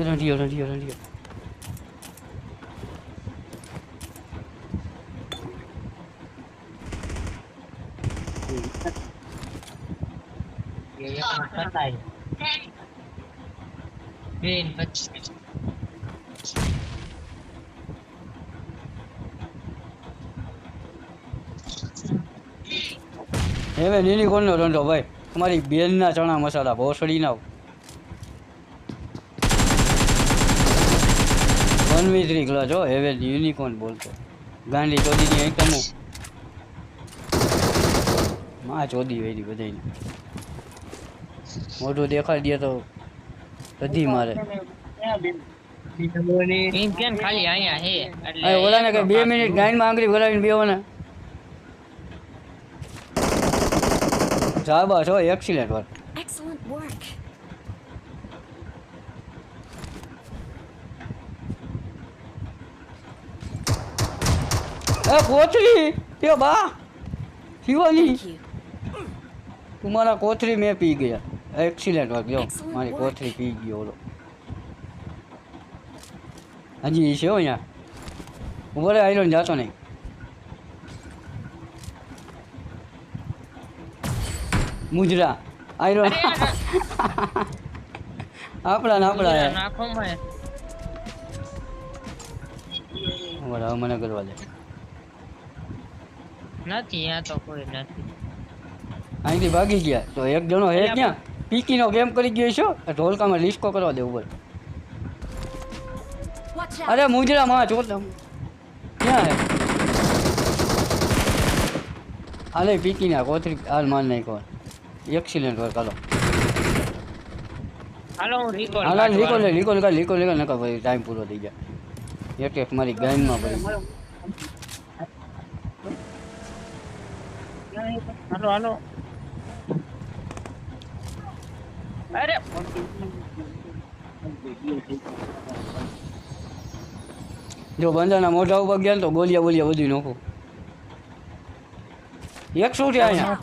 રંઢિયો રંઢિયો રંઢિયો એ એકમાં સતાય. બેન પછી હવે યુનિકોર્નનો રંઢો ભાઈ તમારી બેનના ચણા મસાલા ભોસડી ના વન વી થ્રી હો હવે યુનિકોર્ન બોલતો. ગાંડી ચોદીની આઈટમો માં ચોદી વેરી બધાને મોઢું દેખાડી દે તો બધી મારે. ઓલાને કઈ બે મિનિટ ગાઈનમાં આંગળી ભરાવીને બેવાના શાબાશ છો એક્સિલેન્ટ વાર એ કોથળી એ બા શિવાની તું મારા તમારા કોથળી મેં પી ગયા. એક્સિડન્ટ વાર જો મારી કોથળી પી ગયો ઓલો. હજી છે અહીંયા. ઊભો રે આઈરોન જાતો નહીં. મુજરા આયરો. આપણા ને આપણા હે. નાખો મને ઊભો રે, હવે મને કરવા દે. નથી ત્યાં તો કોઈ નથી. અહીંથી ભાગી ગયા. તો એક જણો હે ક્યાં? પીકીનો ગેમ કરી ગયો છો ઢોલકામાં લિસ્કો કરવા દે ઉપર. અરે મુજરા માં ચોટ ક્યાં હે? હાલે પીકી ના કોથરી હાલ માર નાખો એક્સિડન્ટ હોય કાલો હાલો હું recall હાલ હાલ લીકો લે કાઢવા. લીકો લે લીકો લે નકર પછી ટાઈમ પૂરો થઈ ગયા એક એક મારી ગાઈનમાં પડી. હાલો હાલો. અરે! જો બંદરના મોઢા ઉપર ગયા ને તો ગોલિયા બોલિયા બધું નાખું. એકસો છે અહીંયા?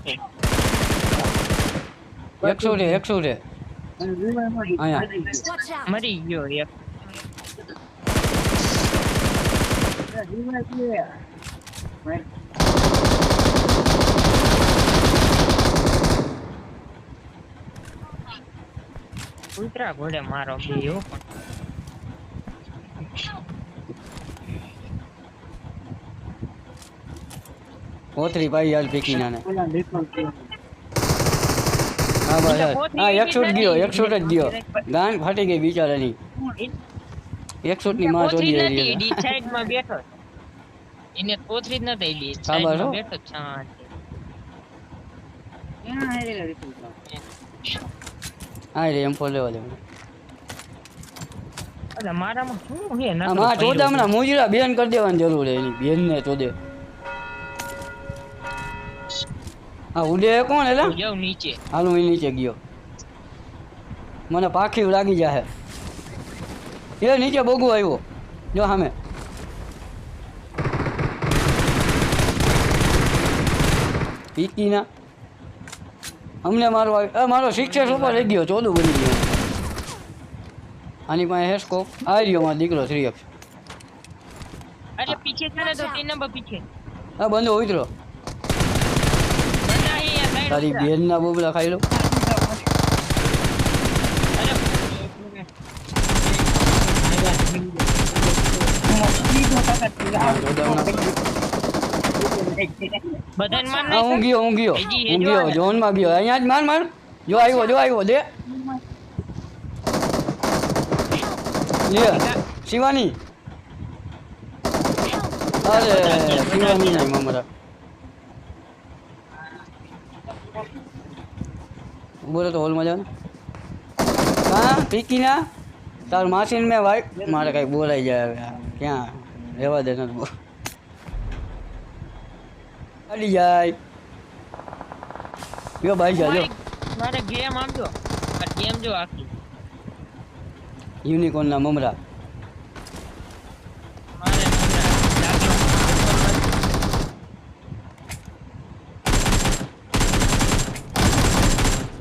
એકસો છે એકસો છે? અહીંયા. મરી ગયો એક. કૂતરા ઘોડે મારો ગયો ઓથરી પાઈ હાલ પીકી નાને હા બસ. હા એક શોટ ગયો એકસો જ ગયો. ગાન ફાટી ગઈ બિચારાની. એકસો ની માં ચોરી રહી ડી સાઈડમાં બેઠો એને કોથળી જ ન ડી સાઈડ. માં બેઠો જ શાંતિ. હા રે એમ ફોર લેવા લેવું અરે મારામાં શું હે ના નકરું માં પડ્યું ચોદા હમણાં મુજરા બેન કરી દેવાની જરૂર છે એની બેન ને ચોદે હા ઉડે કોણ એલા. જાઉં નીચે. હાલ હું નીચે ગયો. મને પાખી લાગી જાહે. એ નીચે બગુ આવ્યો. જો સામે પીકી ના. અમને મારો મારો સિક્સેસ ઉપર રહી ગયો ચોદું બની ગયો. આની પાસે હેસ્કોપ આવી રહ્યો મારો દીકરો થ્રી અપ એટલે પીછે છે ને તો તીન નંબર પીછે. હા બંધો ઉતરો. તારી બેન ના બોબલા ખાઈ લો. અરે બધાને માર હા હું ગયો હું. ગયો હજી એ હું જો ગયો આવે. ઝોનમાં ગયો. અહીંયા જ માર માર. જો આવ્યો જો આવ્યો દે. લે શિવાની. અરે શિવાની નહીં મમરા. બોલો તો હોલમાં જાવ ને. હા પીકી ના? તાર માસીને મેં વાઈ મારે કઈ બોલાઈ જાય હવે. ક્યાં? રહેવા દે નથી ચાલી જાય. યો ભાઈ જા જો. મારે- ગેમ આપજો આ ગેમ જો આખી. યુનિકોર્નના મમરા. મારે હમણાં લાગ્યો.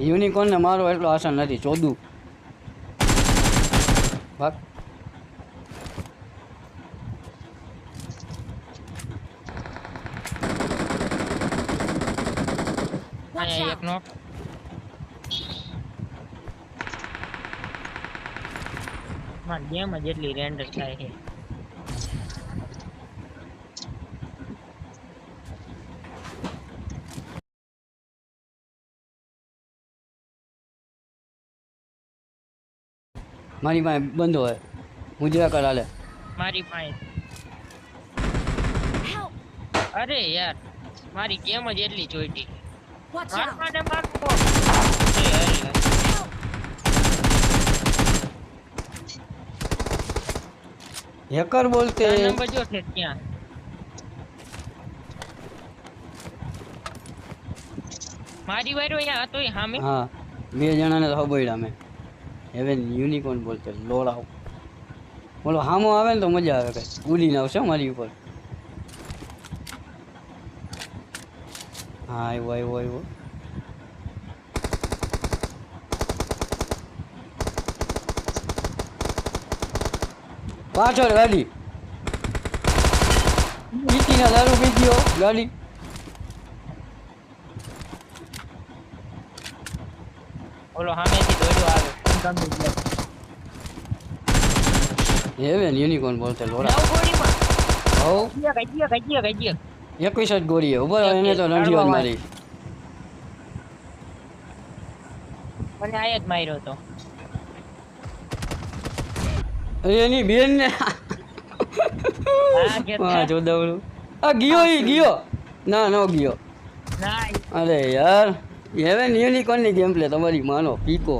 યુનિકોર્નને મારો એટલો આસન નથી ચોદું. ભાગ. Watch અહીંયા out. એક નો મારી ગેમ જ એટલી રેન્ડર થાય છે મારી પાસે બંધો હોય મુજરા કર હાલે મારી પાસે Help. અરે યાર મારી ગેમ જ એટલી જોઈતી Watch માર out. માટે મારતો અરે અરે અરે. Help. હેકર બોલતે ત્રણ નંબર જો છે ત્યાં મારી વારો અહીંયા હતો એ સામે હા બે જણાને તો હબોયડા મેં હવે યુનિકોર્ન બોલતે લોડાવ બોલો હામો આવે ને તો મજા આવે કઈ ઉડીને આવશે હો મારી ઉપર હા આવ્યો આવ્યો આવ્યો પાછળ ગાડી. પીતીના દારૂ ગયો ગાડી. ઓલો સામેથી દોડ્યો આવે. હવે યુનિકોર્ન બોલતે હવ. ગજ્યા ગજ્યા ગજ્યા ગજ્યા. એકવીસ જ ગોળીએ. ઊભો એને તો નથી વાત મારી. મને આયા જ માર્યો હતો એની બેન ને હા, જોદાવડું. આ ગયો ઈ ગયો. ના નો ગયો. અરે યાર. હેવન યુનિકોર્નની ગેમ પ્લે તમારી માનો પીકો.